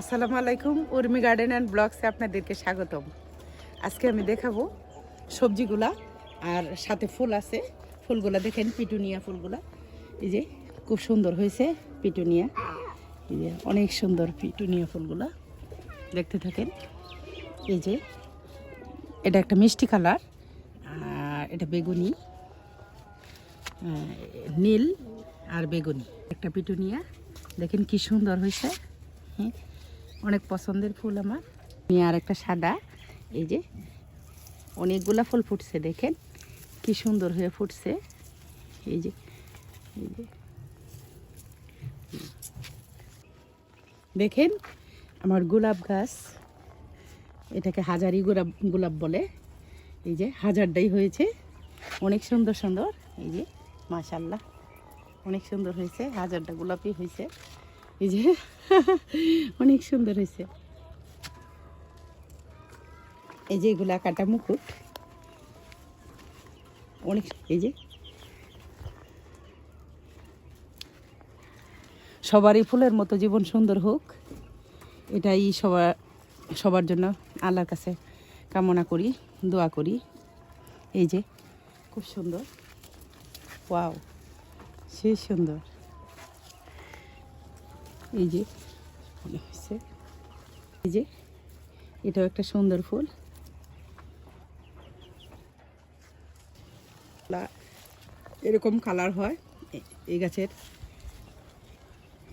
আসসালামু আলাইকুম, Urmi garden and ব্লগসে আপনাদেরকে স্বাগতম। আজকে আমি দেখাবো সবজিগুলা, আর সাথে ফুল আছে। ফুলগুলা দেখেন, পিটুনিয়া ফুলগুলা। এই যে, খুব সুন্দর হয়েছে পিটুনিয়া। এই যে, অনেক সুন্দর পিটুনিয়া ফুলগুলা। দেখতে থাকেন। এই যে, এটা একটা মিষ্টি কালার, আর এটা বেগুনি। নীল আর বেগুনি। একটা পিটুনিয়া। দেখেন কি সুন্দর হয়েছে। হ্যাঁ অনেক পছন্দের ফুল আমার। নিয়ে আর একটা সাদা, এই যে অনেকগুলা ফুল ফুটছে, দেখেন কি সুন্দর হয়ে ফুটছে। এই যে এই যে। দেখেন আমার গোলাপ গাছ, এটাকে হাজারি গোলাপ গোলাপ বলে। এই যে হাজারটাই হয়েছে। অনেক সুন্দর সুন্দর, এই যে মাশাল্লাহ অনেক সুন্দর হয়েছে, হাজারটা গোলাপই হয়েছে। এই যে, অনেক সুন্দর হয়েছে। এই যে এগুলা কাটা মুকুট। অনেক এই যে। সবারই ফুলের মতো জীবন সুন্দর হোক, এটাই সবার সবার জন্য আল্লাহর কাছে কামনা করি, দোয়া করি। এই যে, খুব সুন্দর। ওয়াও সেই সুন্দর। এই যে মনে হয়েছে। এই যে এটাও একটা সুন্দর ফুল। এরকম কালার হয় এই গাছের।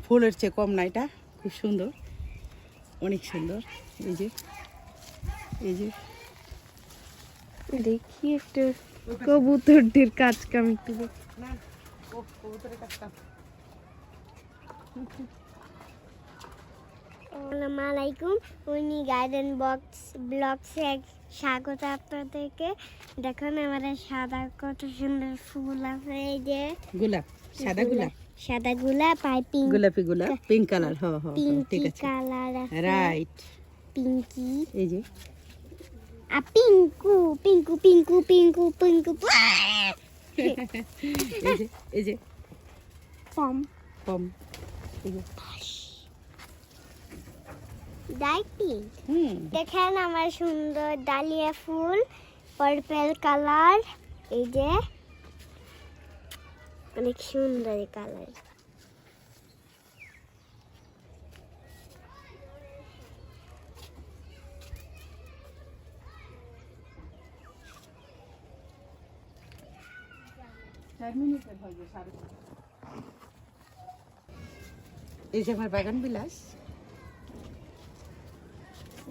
ফুলের চেয়ে কম না এটা খুব সুন্দর অনেক সুন্দর। এই যে এই যে। দেখি একটু কবুতরটির কাজ কাম একটু কবুতরের কাজটা আসসালামু আলাইকুম উনি গার্ডেন বক্স ব্লগসে স্বাগত আপনাদেরকে। দেখুন আমাদের সাদা কত সুন্দর ফুল আছে এই যে। গোলাপ সাদা গোলাপ। সাদা গোলাপ আর পিঙ্ক গোলাপি গোলাপ পিঙ্ক কালার হ হ ঠিক আছে। কালার রাইট পিঙ্কি এই যে। আর পিঙ্কু পিঙ্কু পিঙ্কু পিঙ্কু পিঙ্কু এই যে এই যে। পম পম এই যে। ডাই পিঙ্ক হুম দেখেন আমার সুন্দর ডালিয়া ফুল পার্পল কালার এই যে অনেক সুন্দর কালার এই যে আমার বাগান বিলাস।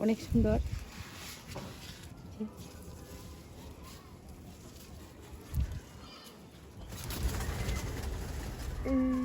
অনেক সুন্দর। উম,